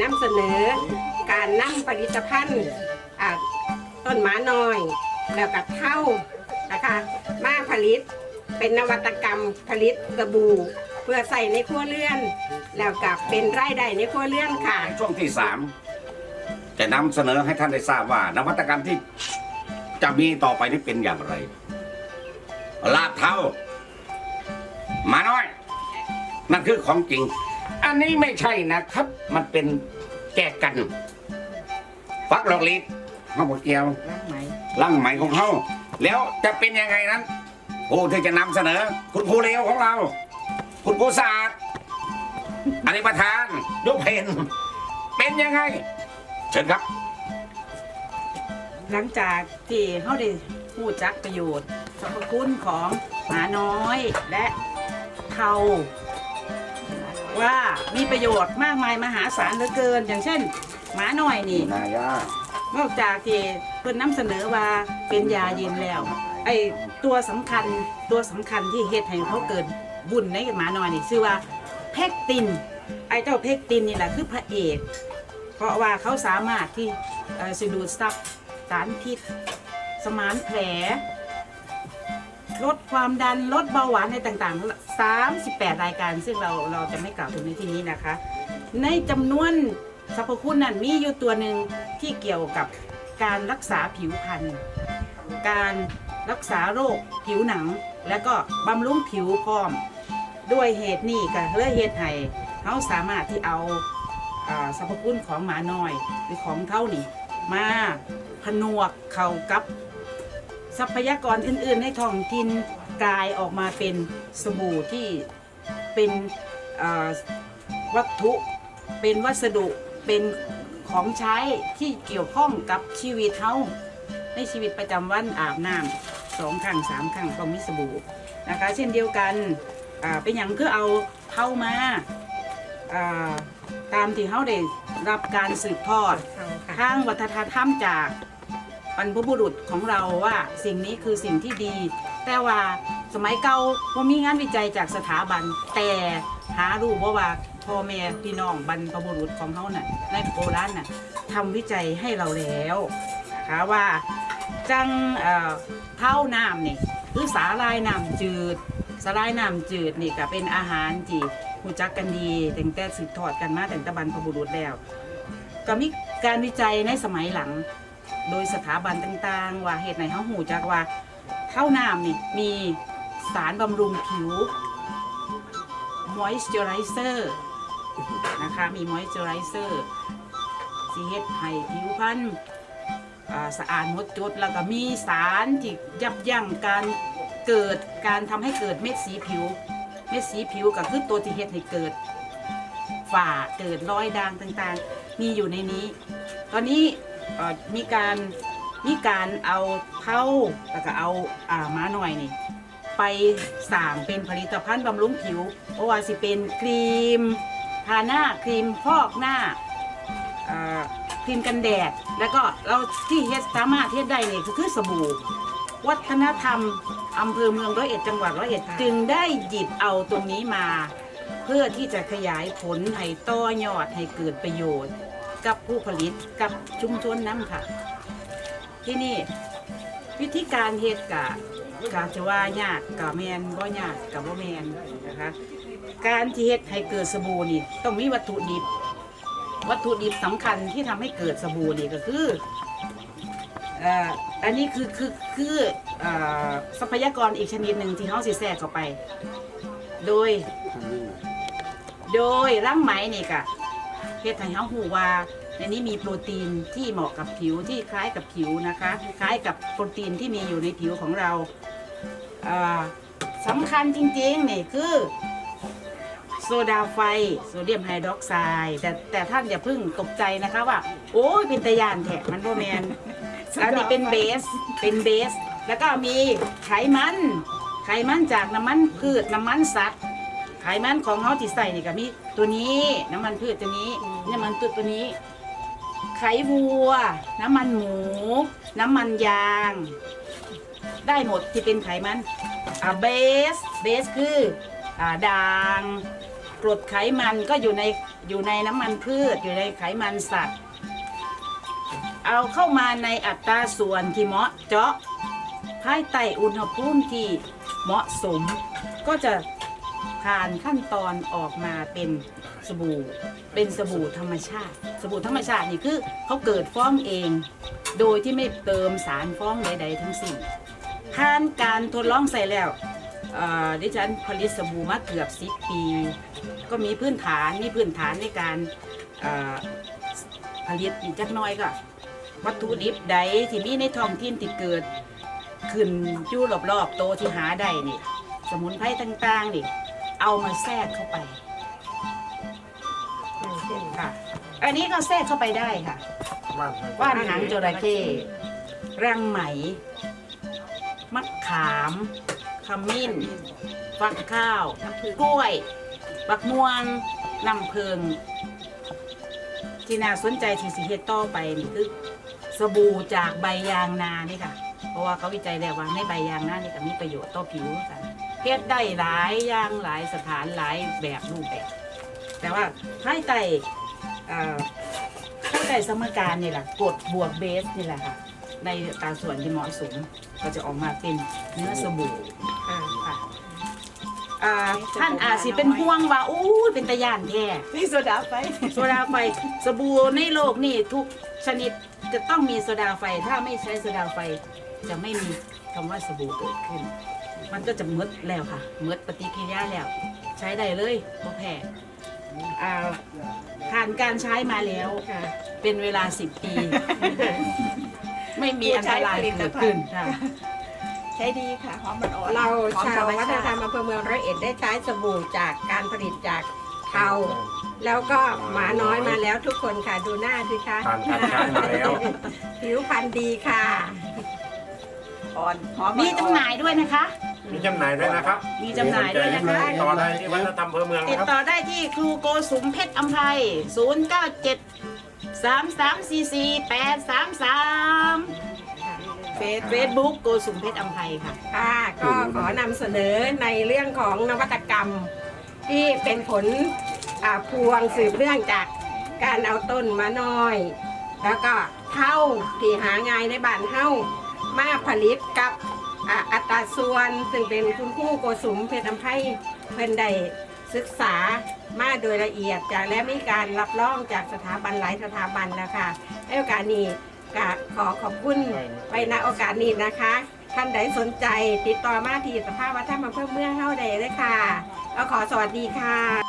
นำเสนอ การนำผลิตภัณฑ์ต้นหมาน้อย แล้วกับเท่านะคะมาผลิตเป็นนวัตกรรมผลิตกระบูเพื่อใส่ในครัวเรือน แล้วกับเป็นไรายได้ในครัวเรือนค่ะ ช่วงที่สามจะนำเสนอให้ท่านได้ทราบว่า นวัตกรรมที่จะมีต่อไปนี้เป็นอย่างไร ลาบเท่าหมาน้อย นั่นคือของจริง อันนี้ไม่ใช่นะครับ มันเป็นแจกกัน ฟักหลอกลีดข้าวบดเกียวร่างไหมลั่งใหม่ของเขาแล้วจะเป็นยังไงนั้นผู้ที่จะนำเสนอ คุณครูเลวของเรา คุณครูศาสตร์อันนี้ประธานยกเพนเป็นยังไง เชิญครับ หลังจากที่เขาได้พูดจักประโยชน์สรรพคุณของหมาน้อยและเทา ว่ามีประโยชน์มากมายมหาศาลเหลือเกิน อย่างเช่น หมาน้อยนี่ นายานอกจากที่เพิ่นนำเสนอว่าเป็นยาเย็นแล้ว ไอ้ตัวสำคัญตัวสำคัญที่เฮ็ดให้เขาเกิดบุญในหมาน้อยนี่ชื่อว่าเพกติน ไอ้เจ้าเพกตินนี่แหละคือพระเอกเพราะว่าเขาสามารถที่เอ่อสิดูดซับสารพิษ สมานแผล ลดความดันลดเบาหวานในต่างๆ 38 รายการ ซึ่งเราเราจะไม่กล่าวถึงในที่นี้นะคะ ในจำนวนสรรพคุณนั้นมีอยู่ตัวหนึ่งที่เกี่ยวกับการรักษาผิวพรรณการรักษาโรคผิวหนัง และก็บำรุงผิวพร้อม ด้วยเหตุนี้ก็เลยเหตุให้เขาสามารถที่เอาสรรพคุณของหมาน้อยหรือของเท่านี่มาผนวกเข้ากับ ทรัพยากรอื่น ๆ ในท้องถิ่นกลายออกมาเป็นสบู่ที่เป็นวัตถุ เป็นวัสดุเป็นของใช้ที่เกี่ยวข้องกับชีวิตเฮาในชีวิตประจำวันอาบน้ำสองครั้งสามครั้งต้องมีสบู่นะคะ เช่นเดียวกันอ่าเป็นอย่างคือเอาเข้ามาตามที่เฮาได้รับการสืบทอดทางวัฒนธรรมจาก บรรพบุรุษของเราว่าสิ่งนี้คือสิ่งที่ดี แต่ว่าสมัยเก่าว่ามีงานวิจัยจากสถาบัน แต่หารู้ว่าว่าพ่อแม่พี่น้องบรรพบุรุษของเขาน่ะในโบราณน่ะทำวิจัยให้เราแล้วนะคะว่าจังเอ่อเท่าน้ำนี่คือสาลายน้ำจืดสาลายน้ำจืดนี่ก็เป็นอาหารที่รู้จักกันดีแตั้งแต่สืบทอดกันมาแตั้งต่บรรพบุรุษแล้ว ก็มีการวิจัยในสมัยหลัง โดยสถาบันต่างๆ ว่าเหตุไหนเขาหูจักว่าเท่าน้ำนี่มีสารบำรุงผิว moisturizer นะคะมี moisturizer สีเฮ็ดให้ผิวพรรณสะอาดหมดจด แล้วก็มีสารที่ยับยั้งการเกิดการทำให้เกิดเม็ดสีผิว เม็ดสีผิวก็คือตัวที่เฮ็ดให้เกิดฝ่าเกิดรอยด่างต่างๆ มีอยู่ในนี้ ตอนนี้ เอ่อมีการมีการเอาเท้าแล้วก็เอาอ่าม้าหน่อยนี่ ไปสั่งเป็นผลิตภัณฑ์บำรุงผิวเพราะว่าสิเป็นครีมทาหน้าครีมพอกหน้าอ่าครีมกันแดด แล้วก็เราที่เฮ็ดสามารถเฮ็ดได้เนี่ยก็คือสบู่ วัฒนธรรมอำเภอเมืองร้อยเอ็ดจังหวัดร้อยเอ็ดจึงได้หยิบเอาตรงนี้มา เพื่อที่จะขยายผลให้ต่อยอดให้เกิดประโยชน์ กับผู้ผลิตกับชุมชนน้ำค่ะ ที่นี่วิธีการเฮ็ดกะกาจะว่ายากกะแมนบ่ยากกะบ่แมนนะคะการที่เฮ็ดให้เกิดสบู่นี่ต้องมีวัตถุดิบ วัตถุดิบสำคัญที่ทำให้เกิดสบู่นี่ก็คืออันนี้คือคือคือเอ่อทรัพยากรอีกชนิดหนึ่งที่เขาสิแทรกเข้าไป โดย โดยร่างไหมนี่กะ เฮ็ดให้เฮาหูว่าในนี้มีโปรตีนที่เหมาะกับผิวที่คล้ายกับผิวนะคะ คล้ายกับโปรตีนที่มีอยู่ในผิวของเราอ่าสำคัญจริงๆนี่คือโซดาไฟโซเดียมไฮดรอกไซด์แต่แต่ท่านอย่าเพิ่งตกใจนะคะว่า โอ้ยเป็นตะยานแทะมันโบแมนอันนี้เป็นเบสเป็นเบส แล้วก็มีไขมัน ไขมันจากน้ำมันพืชน้ำมันสัตว์ ไขมันของเขาที่ใส่นี่ก็มีตัวนี้น้ำมันพืชตัวนี้น้ำมันตัวตัวนี้ ไขวัว น้ำมันหมู น้ำมันยาง ได้หมดที่เป็นไขมันอ่าเบสเบสคืออ่าด่างกรดไขมันก็อยู่ในอยู่ในน้ำมันพืชอยู่ในไขมันสัตว์ เอาเข้ามาในอัตราส่วนที่เหมาะเจาะภายใต้อุณหภูมิที่เหมาะสม ก็จะ ผ่านขั้นตอนออกมาเป็นสบู่ เป็นสบู่ธรรมชาติ สบู่ธรรมชาตินี่คือเขาเกิดฟ้องเอง โดยที่ไม่เติมสารฟ้องใด ๆ ทั้งสิ้นผ่านการทดลองใส่แล้วดิฉันผลิตสบู่มาเกือบสิปี ก็มีพื้นฐานมีพื้นฐานในการผลิตอีกจักน้อยก็ วัตถุดิบใดที่มีในท้องถิ่นที่เกิด ขึ้นยู่รอบๆโตที่หาได้นี่ สมุนไพรต่างๆนี่ เอามาแทรกเข้าไปค่ะ อันนี้ก็แทรกเข้าไปได้ค่ะว่านหางจระเข้รังไหม มะขามขมิ้นฟักข้าว กล้วยบักม่วงน้ำเพิง ที่น่าสนใจที่สิเฮ็ดต่อไปนี่คือสบู่จากใบยางนานี่ค่ะ เพราะว่าเขาวิจัยแล้วว่าในใบยางนานี่ก็มีประโยชน์ต่อผิวกัน เฮ็ดได้หลายอย่างหลายสถานหลายแบบรูปแบบ แต่ว่าภายใต้เอ่อภายใต้สมการนี่แหละกดบวกเบสนี่แหละค่ะ ในอัตราส่วนที่เหมาะสมก็จะออกมาเป็นเนื้อสบู่อ่าค่ะอ่าท่านอาจสิเป็นห่วงว่าอู้ยเป็นตะยานแท้นี่โซดาไฟโซดาไฟสบู่ในโลกนี่ทุกชนิดจะต้องมีโซดาไฟ ถ้าไม่ใช้โซดาไฟจะไม่มีคำว่าสบู่เกิดขึ้น มันก็จะหมดแล้วค่ะหมดปฏิกิริยาแล้ว ใช้ได้เลยพอแพ้อ่าผ่านการใช้มาแล้ว ค่ะ เป็นเวลาสิบปี ไม่มีอันตรายเกิดขึ้นค่ะ ใช้ดีค่ะหอมมันอ่อนเราหอมชาวธรรมวัฒนชาธรรติมอำเภอเมืองร้อยเอ็ดได้ใช้สบู่จากการผลิตจากเทาแล้วก็หมาน้อยมาแล้วทุกคนค่ะดูหน้าสิคะผ่านการใช้มาแล้ว ผิวพรรณดีค่ะ อ่อนหอมมีจำหน่ายด้วยนะคะ มีจำหน่ายด้วยนะครับมีจำหน่ายด้วยนะคะต่อได้ที่วัฒนธรรมอำเภอเมืองติดนะครับ ต่อได้ที่ครูโกสุมเพชรอัมภัย0 9 7 3 3 4 4 8 3 3เฟสเฟซบุ๊กโกสุมเพชรอัมภัยค่ะ ค่ะก็ขอนำเสนอในเรื่องของนวัตกรรม ที่เป็นผลอ่าพวงสืบเนื่องจากการเอาต้นมาน้อย แล้วก็เท่าที่หาง่ายในบ้านเท่ามาผลิตกับ อ่าอัตราส่วนซึ่งเป็นคุณครู่โกสุมเพชรอัมไพเพิ่นได้ศึกษามาโดยละเอียดจากและมีการรับรองจากสถาบันหลายสถาบันแล้วค่ะในโอกาสนี้ก็ขอขอบคุณไปณโอกาสนี้นะคะ ท่านใดสนใจติดต่อมาที่สภาวัฒนธรรมอำเภอเมืองเฮาใดเลยค่ะก็ขอสวัสดีค่ะ